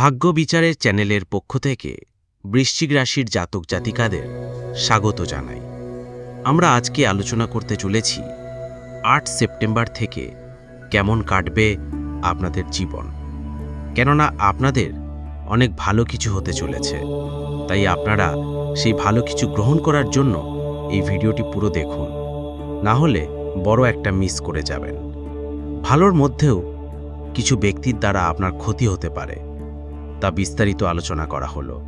ভাগ্য বিচারের চ্যানেলের পক্ষ থেকে বৃশ্চিক রাশির জাতক জাতিকাদের স্বাগত জানাই। আমরা আজকে আলোচনা করতে চলেছি আট সেপ্টেম্বর থেকে কেমন কাটবে আপনাদের জীবন। কেননা আপনাদের অনেক ভালো কিছু হতে চলেছে, তাই আপনারা সেই ভালো কিছু গ্রহণ করার জন্য এই ভিডিওটি পুরো দেখুন, না হলে বড় একটা মিস করে যাবেন। ভালোর মধ্যেও কিছু ব্যক্তির দ্বারা আপনার ক্ষতি হতে পারে। তা বিস্তারিত আলোচনা করা হলো।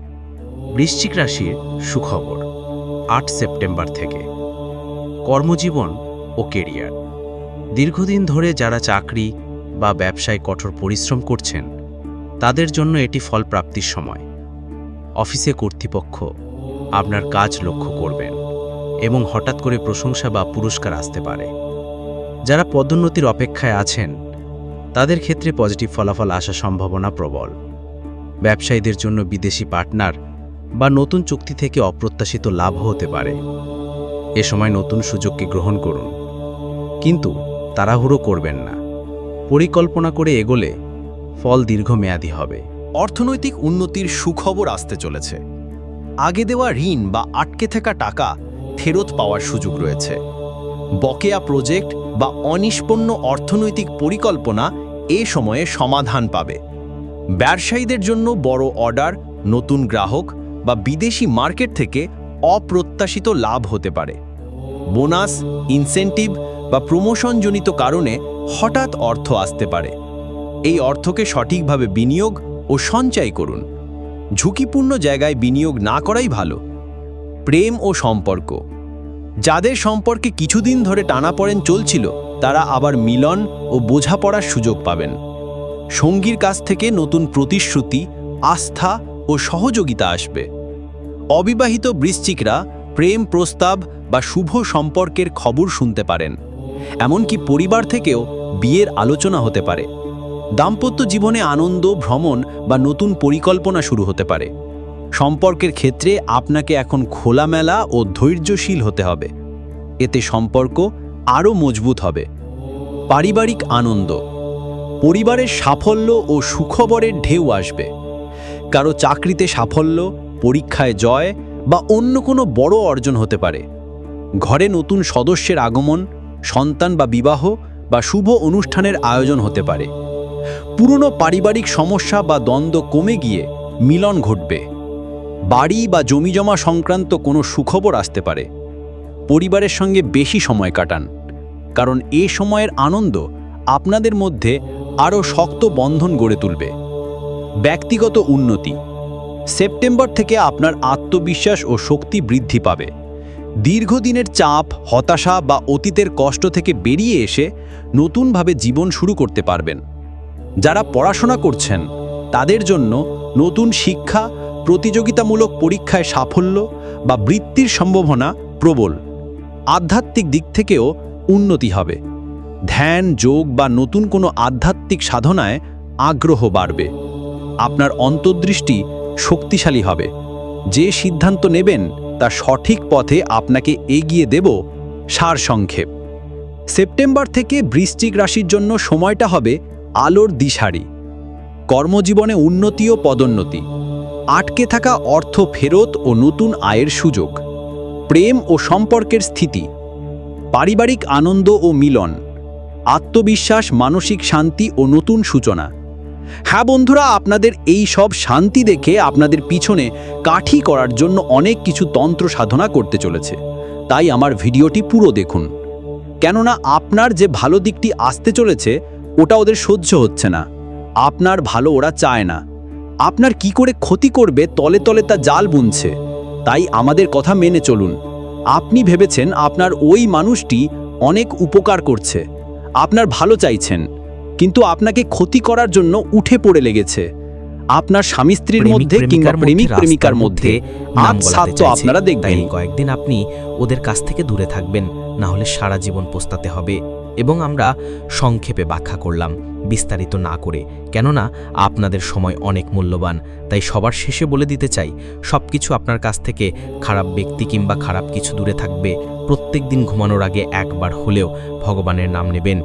বৃশ্চিক রাশির সুখবর, আট সেপ্টেম্বর থেকে। কর্মজীবন ও কেরিয়ার। দীর্ঘদিন ধরে যারা চাকরি বা ব্যবসায় কঠোর পরিশ্রম করছেন, তাদের জন্য এটি ফলপ্রাপ্তির সময়। অফিসে কর্তৃপক্ষ আপনার কাজ লক্ষ্য করবেন এবং হঠাৎ করে প্রশংসা বা পুরস্কার আসতে পারে। যারা পদোন্নতির অপেক্ষায় আছেন, তাদের ক্ষেত্রে পজিটিভ ফলাফল আসার সম্ভাবনা প্রবল। ব্যবসায়ীদের জন্য বিদেশি পার্টনার বা নতুন চুক্তি থেকে অপ্রত্যাশিত লাভ হতে পারে। এ সময় নতুন সুযোগকে গ্রহণ করুন। কিন্তু তাড়াহুড়ো করবেন না। পরিকল্পনা করে এগোলে ফল দীর্ঘমেয়াদী হবে। অর্থনৈতিক উন্নতির সুখবর আসতে চলেছে। আগে দেওয়া ঋণ বা আটকে থাকা টাকা ফেরত পাওয়ার সুযোগ রয়েছে। বকেয়া প্রজেক্ট বা অনিষ্পন্ন অর্থনৈতিক পরিকল্পনা এ সময়ে সমাধান পাবে। ব্যবসায়ীদের জন্য বড় অর্ডার, নতুন গ্রাহক বা বিদেশি মার্কেট থেকে অপ্রত্যাশিত লাভ হতে পারে। বোনাস, ইনসেন্টিভ বা প্রমোশনজনিত কারণে হঠাৎ অর্থ আসতে পারে। এই অর্থকে সঠিকভাবে বিনিয়োগ ও সঞ্চয় করুন। ঝুঁকিপূর্ণ জায়গায় বিনিয়োগ না করাই ভালো। প্রেম ও সম্পর্ক। যাদের সম্পর্কে কিছুদিন ধরে টানাপড়েন চলছিল, তারা আবার মিলন ও বোঝাপড়ার সুযোগ পাবেন। সঙ্গীর কাছ থেকে নতুন প্রতিশ্রুতি, আস্থা ও সহযোগিতা আসবে। অবিবাহিত বৃশ্চিকরা প্রেম প্রস্তাব বা শুভ সম্পর্কের খবর শুনতে পারেন। এমনকি পরিবার থেকেও বিয়ের আলোচনা হতে পারে। দাম্পত্য জীবনে আনন্দ, ভ্রমণ বা নতুন পরিকল্পনা শুরু হতে পারে। সম্পর্কের ক্ষেত্রে আপনাকে এখন খোলামেলা ও ধৈর্যশীল হতে হবে। এতে সম্পর্ক আরও মজবুত হবে। পারিবারিক আনন্দ পরিবারের সাফল্য ও সুখবরের ঢেউ আসবে। কারও চাকরিতে সাফল্য, পরীক্ষায় জয় বা অন্য কোনো বড় অর্জন হতে পারে। ঘরে নতুন সদস্যের আগমন, সন্তান বা বিবাহ বা শুভ অনুষ্ঠানের আয়োজন হতে পারে। পুরনো পারিবারিক সমস্যা বা দ্বন্দ্ব কমে গিয়ে মিলন ঘটবে। বাড়ি বা জমিজমা সংক্রান্ত কোনো সুখবর আসতে পারে। পরিবারের সঙ্গে বেশি সময় কাটান। কারণ এ সময়ের আনন্দ আপনাদের মধ্যে আরও শক্ত বন্ধন গড়ে তুলবে। ব্যক্তিগত উন্নতি। সেপ্টেম্বর থেকে আপনার আত্মবিশ্বাস ও শক্তি বৃদ্ধি পাবে। দীর্ঘদিনের চাপ, হতাশা বা অতীতের কষ্ট থেকে বেরিয়ে এসে নতুনভাবে জীবন শুরু করতে পারবেন। যারা পড়াশোনা করছেন, তাদের জন্য নতুন শিক্ষা, প্রতিযোগিতামূলক পরীক্ষায় সাফল্য বা বৃত্তির সম্ভাবনা প্রবল। আধ্যাত্মিক দিক থেকেও উন্নতি হবে। ধ্যান, যোগ বা নতুন কোনো আধ্যাত্মিক সাধনায় আগ্রহ বাড়বে। আপনার অন্তর্দৃষ্টি শক্তিশালী হবে। যে সিদ্ধান্ত নেবেন, তা সঠিক পথে আপনাকে এগিয়ে দেব সারসংক্ষেপ সেপ্টেম্বর থেকে বৃশ্চিক রাশির জন্য সময়টা হবে আলোর দিশারি। কর্মজীবনে উন্নতি ও পদোন্নতি। আটকে থাকা অর্থ ফেরত ও নতুন আয়ের সুযোগ। প্রেম ও সম্পর্কের স্থিতি। পারিবারিক আনন্দ ও মিলন। আত্মবিশ্বাস, মানসিক শান্তি ও নতুন সূচনা। হ্যাঁ বন্ধুরা, আপনাদের এই সব শান্তি দেখে আপনাদের পিছনে কাঠি করার জন্য অনেক কিছু তন্ত্র সাধনা করতে চলেছে। তাই আমার ভিডিওটি পুরো দেখুন। কেননা আপনার যে ভালো দিকটি আসতে চলেছে, ওটা ওদের সহ্য হচ্ছে না। আপনার ভালো ওরা চায় না। আপনার কি করে ক্ষতি করবে, তলে তলে তা জাল বুনছে। তাই আমাদের কথা মেনে চলুন। আপনি ভেবেছেন আপনার ওই মানুষটি অনেক উপকার করছে। আপনার ভালো চাইছেন কিন্তু আপনাকে ক্ষতি করার জন্য উঠে পড়ে লেগেছে। আপনার স্বামী স্ত্রীর মধ্যে কিংবা প্রেমিক প্রেমিকার মধ্যে আজ তো আপনারা দেখবেন। কয়েকদিন আপনি ওদের কাছ থেকে দূরে থাকবেন না হলে সারা জীবন পোস্তাতে হবে। এবং আমরা সংক্ষেপে ব্যাখ্যা করলাম বিস্তারিত না করে। কেননা আপনাদের সময় অনেক মূল্যবান তাই সবার শেষে বলে দিতে চাই সব কিছু আপনার কাছ থেকে খারাপ ব্যক্তি কিংবা খারাপ কিছু দূরে থাকবে। প্রত্যেক দিন ঘুমানোর আগে একবার হলেও ভগবানের নাম নেবেন।